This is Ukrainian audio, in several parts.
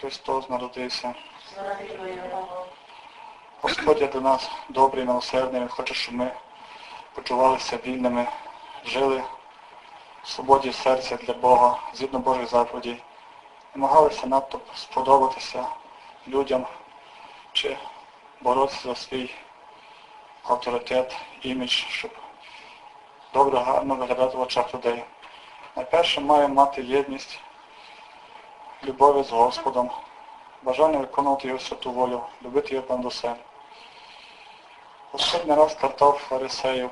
Христос народився. Господь є до нас добрий, милосердний, Він хоче, щоб ми почувалися вільними, жили в свободі серця для Бога, згідно Божих заповідей, намагалися надто сподобатися людям чи боротися за свій авторитет, імідж, щоб добре, гарно виглядати в очах людей. Найперше маємо мати єдність, любові з Господом, бажання виконувати його святу волю, любити його понад усе. Господь не раз картав фарисеїв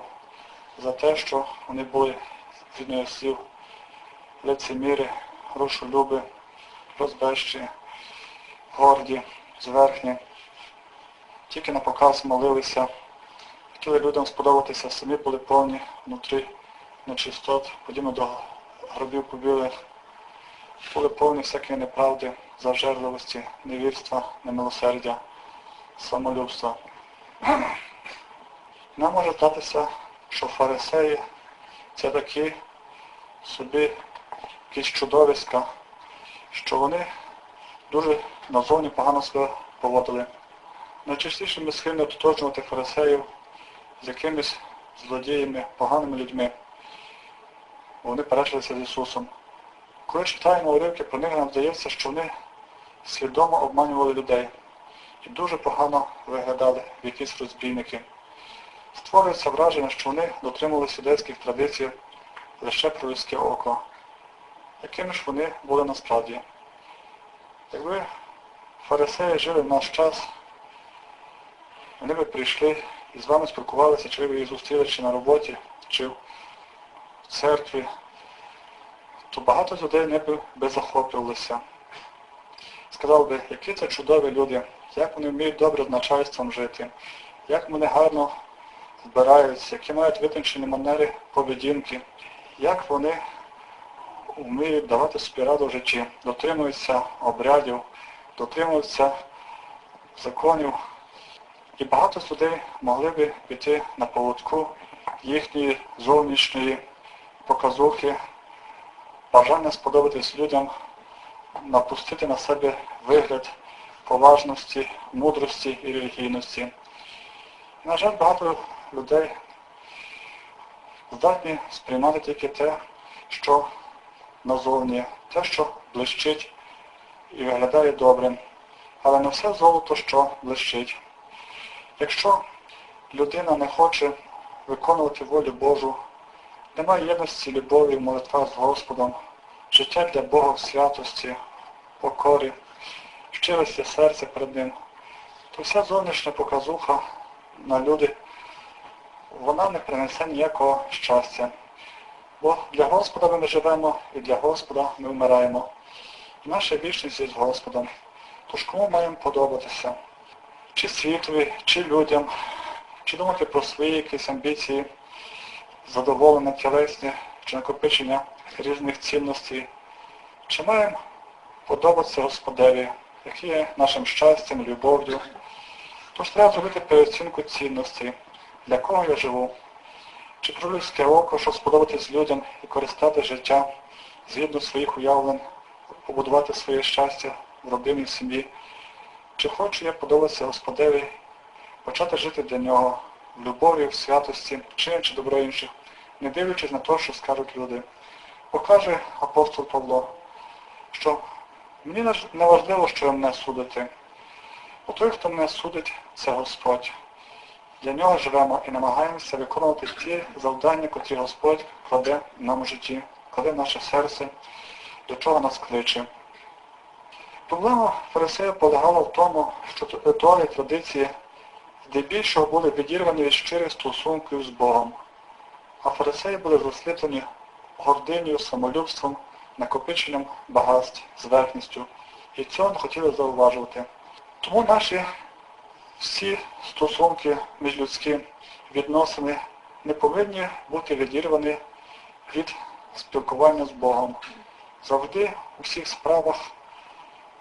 за те, що вони були згідно його слів лицеміри, грошолюби, розбещі, горді, зверхні. Тільки на показ молилися, хотіли людям сподобатися, самі були повні внутрі нечистот, подібно до гробів побілих, були повні всякої неправди, зажерливості, невірства, немилосердя, самолюбства. Нам може здатися, що фарисеї це такі собі якісь чудовиська, що вони дуже назовні погано себе поводили. Найчастіше ми схильні ототожнювати фарисеїв з якимись злодіями, поганими людьми. Вони перейшлися з Ісусом. Коли читаємо уривки про них, нам здається, що вони свідомо обманювали людей і дуже погано виглядали якісь розбійники. Створюється враження, що вони дотримувалися юдейських традицій лише про людське око. Якими ж вони були насправді? Якби фарисеї жили в наш час, вони би прийшли і з вами спілкувалися, чи ви їх зустріли чи на роботі, чи в церкві, то багато людей не би, захоплювалися. Сказав би, які це чудові люди, як вони вміють добре з начальством жити, як вони гарно збираються, які мають витончені манери поведінки, як вони вміють давати собі раду в житті, дотримуються обрядів, дотримуються законів. І багато людей могли би піти на поводку їхньої зовнішньої показухи, бажання сподобатись людям, напустити на себе вигляд поважності, мудрості і релігійності. На жаль, багато людей здатні сприймати тільки те, що назовні, те, що блищить і виглядає добрим, але не все золото, що блищить. Якщо людина не хоче виконувати волю Божу, немає єдності, любові, молитва з Господом, життя для Бога в святості, покорі, щирості серця перед Ним, то вся зовнішня показуха на люди, вона не принесе ніякого щастя. Бо для Господа ми живемо і для Господа ми вмираємо. Наша вічність є з Господом. Тож кому маємо подобатися? Чи світові, чи людям, чи думати про свої якісь амбіції, задоволення тілесні, чи накопичення різних цінностей. Чи маємо подобатися Господеві, який є нашим щастям, любов'ю. Тож треба зробити переоцінку цінностей, для кого я живу. Чи про людське око, щоб сподобатись людям і користати життя згідно своїх уявлень, побудувати своє щастя в родині, в сім'ї. Чи хочу я подобатися Господеві, почати жити для нього в любові, в святості, чинячи добро інших, не дивлячись на те, що скажуть люди. Покаже апостол Павло, що мені не важливо, що ви мене судите, бо той, хто мене судить, це Господь. Для нього живемо і намагаємося виконувати ті завдання, котрі Господь кладе нам у житті, кладе в наше серце, до чого нас кличе. Проблема фарисеїв полягала в тому, що ритуали традиції здебільшого були відірвані від щирих стосунків з Богом, а фарисеї були засліплені гординою, самолюбством, накопиченням багатств, зверхністю, і цього не хотіли зауважувати. Тому наші всі стосунки міжлюдські відносини не повинні бути відірвані від спілкування з Богом. Завжди у всіх справах,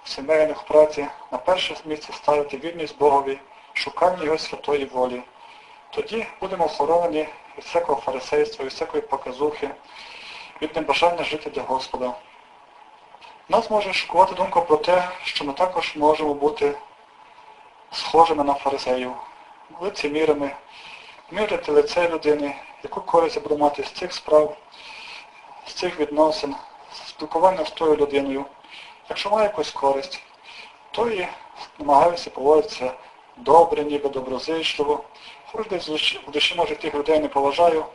в сімейних праці на перше місце ставити вірність Богові, шукання Його святої волі. Тоді будемо охоронені від всякого фарисейства, від всякої показухи, від небажання жити для Господа. Нас може шокувати думка про те, що ми також можемо бути схожими на фарисеїв, лицемірами, міряти лице людини, яку користь я буду мати з цих справ, з цих відносин, спілкування з тою людиною. Якщо має якусь користь, то і намагаюся поводитися добре, ніби доброзичливо. Десь в душі- може, тих людей не поважаю,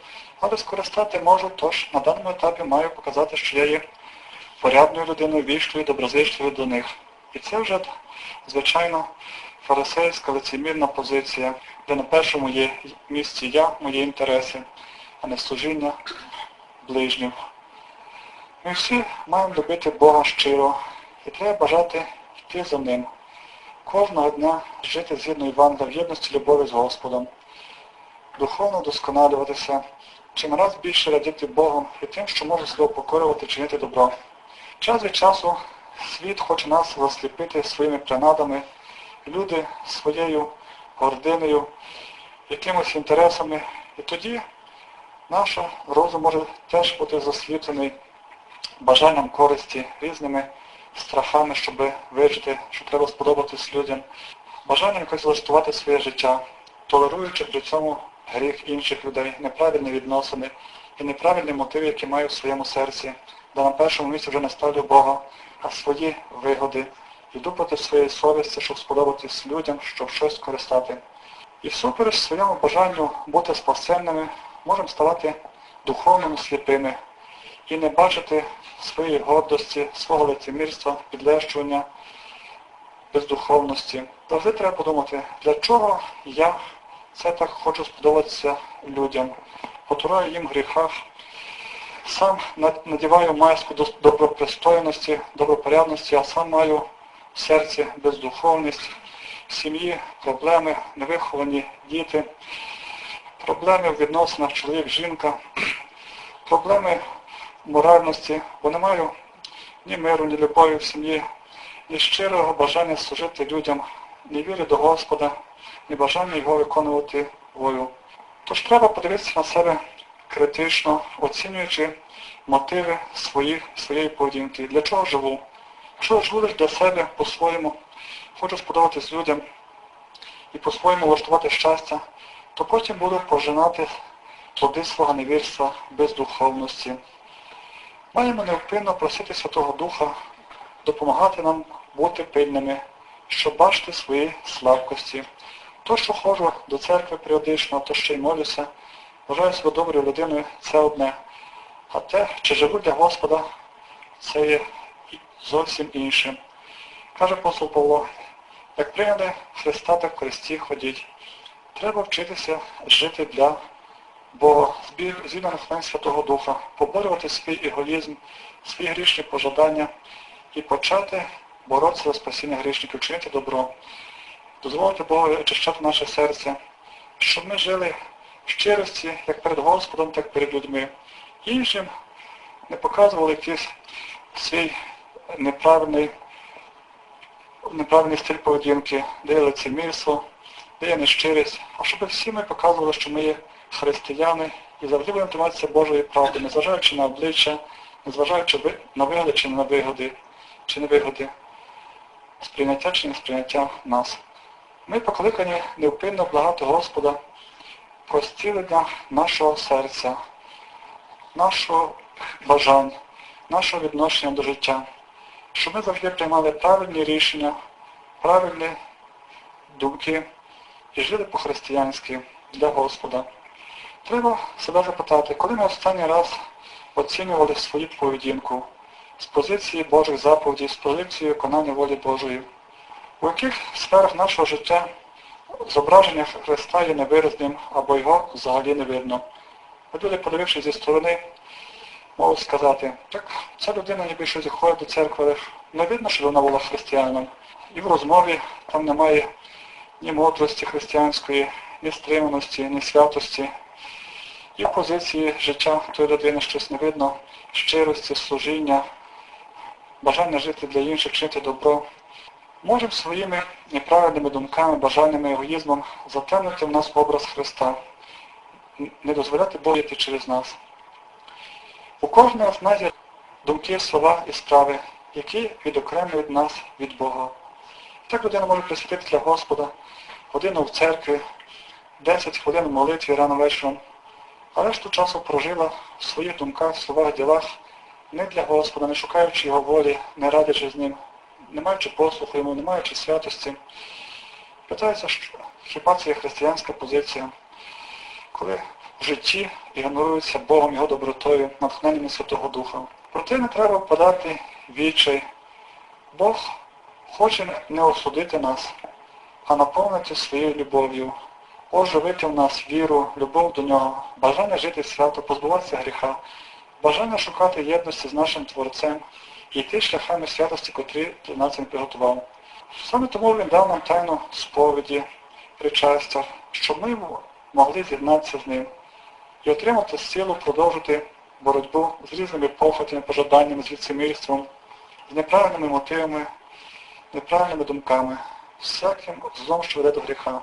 але скористати можу, тож на даному етапі маю показати, що я є порядною людиною, вічною, доброзичливою до них. І це вже, звичайно, фарисейська лицемірна позиція, де на першому є місці я, мої інтереси, а не служіння ближнім. Ми всі маємо любити Бога щиро і треба бажати йти за ним. Кожного дня жити згідно Євангелія в єдності любові з Господом, духовно вдосконалюватися, чим раз більше радіти Богом і тим, що може себе покорювати, чинити добро. Час від часу світ хоче нас засліпити своїми принадами, люди своєю гординою, якимось інтересами, і тоді наш розум може теж бути засліплений бажанням користі, різними страхами, щоб вижити, що треба сподобатись людям, бажанням якось влаштувати своє життя, толеруючи при цьому гріх інших людей, неправильні відносини і неправильні мотиви, які маю в своєму серці, де на першому місці вже не ставлю Бога, а свої вигоди. Йду проти своєї совісті, щоб сподобатись людям, щоб щось користати. І всупереч своєму бажанню бути спасенними, можемо ставати духовними сліпими і не бачити своєї гордості, свого лицемірства, підлещування, бездуховності. Завжди треба подумати, для чого я це так хочу сподобатися людям. Потураю їм гріхах, сам надіваю маску до- добропристойності, добропорядності, а сам маю в серці бездуховність, в сім'ї проблеми, невиховані діти, проблеми в відносинах чоловік-жінка, проблеми моральності, бо не маю ні миру, ні любові в сім'ї, ні щирого бажання служити людям, ні віри до Господа, ні бажання його виконувати волю. Тож треба подивитися на себе критично, оцінюючи мотиви своїх, своєї поведінки. Для чого живу? Якщо живу лише для себе по-своєму, хочу сподобатись людям і по-своєму влаштувати щастя, то потім буду пожинати плоди свого невірства, бездуховності. Маємо невпинно просити Святого Духа допомагати нам бути пильними, щоб бачити свої слабкості. То, що ходжу до церкви періодично, то що й молюся, вважаю себе доброю людиною, це одне. А те, чи живу для Господа, це є зовсім інше. Каже апостол Павло, як прийняли Христа, так в Христі ходіть. Треба вчитися жити для Бога, згідно натхнень Святого Духа, поборювати свій егоїзм, свої грішні пожадання і почати боротися за спасіння грішників, чинити добро, дозволити Богу очищати наше серце, щоб ми жили в щирості як перед Господом, так і перед людьми. Іншим не показували якийсь свій неправильний, неправильний стиль поведінки, де є лицемірство, де є нещирість, а щоб всі ми показували, що ми є християни і завжди будемо триматися Божої правди, незважаючи на обличчя, незважаючи на вигоди чи на вигоди, чи не вигоди, сприйняття чи не сприйняття нас. Ми покликані невпинно благати Господа про зцілення нашого серця, нашого бажань, нашого відношення до життя, щоб ми завжди приймали правильні рішення, правильні думки і жили по-християнськи для Господа. Треба себе запитати, коли ми останній раз оцінювали свою поведінку з позиції Божих заповідей, з позиції виконання волі Божої, у яких сферах нашого життя зображення Христа є невиразним або його взагалі не видно. Люди, подивившись зі сторони, можуть сказати, так ця людина ніби щось ходить до церкви, не видно, що вона була християнином. І в розмові там немає ні мудрості християнської, ні стриманості, ні святості. І в позиції життя тої людини щось не видно, щирості, служіння, бажання жити для інших, чинити добро. Можемо своїми неправильними думками, бажаннями, егоїзмом затемнити в нас образ Христа, не дозволяти Богу йти через нас. У кожного з нас є думки, слова і справи, які відокремлюють нас від Бога. Так людина може присвятити для Господа годину в церкві, 10 хвилин в молитві рано вечором, а решту часу прожила в своїх думках, словах, ділах не для Господа, не шукаючи Його волі, не радячи з ним, не маючи послуху йому, не маючи святості. Питається, що хіба це є християнська позиція, коли в житті ігнорується Богом, Його добротою, натхненням Святого Духа. Проте не треба впадати відчай. Бог хоче не осудити нас, а наповнити своєю любов'ю, оживити в нас віру, любов до нього, бажання жити свято, позбуватися гріха, бажання шукати єдності з нашим Творцем йти шляхами святості, котрі він приготував. Саме тому він дав нам тайну сповіді, причастя, щоб ми могли з'єднатися з ним і отримати силу продовжити боротьбу з різними похотями, пожаданнями, з ліцемірством, з неправильними мотивами, неправильними думками, всяким злом, що веде до гріха.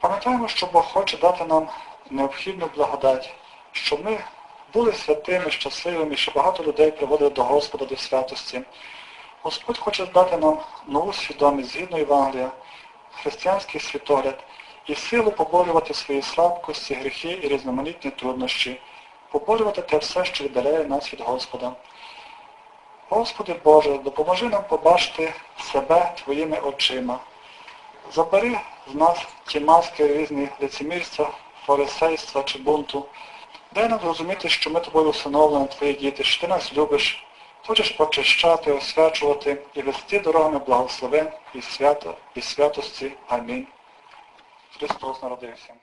Пам'ятаємо, що Бог хоче дати нам необхідну благодать, щоб ми були святими, щасливими, щоб багато людей приводили до Господа, до святості. Господь хоче дати нам нову свідомість згідно Євангелія, християнський світогляд і силу поборювати свої слабкості, гріхи і різноманітні труднощі, поборювати те все, що віддаляє нас від Господа. Господи Боже, допоможи нам побачити себе Твоїми очима. Забери з нас ті маски різні лицемірства, фарисейства чи бунту. Дай нам зрозуміти, що ми тобою усиновлені, твої діти, що ти нас любиш, хочеш очищати, освячувати і вести дорогами благословен і свято, і святості. Амінь. Христос народився.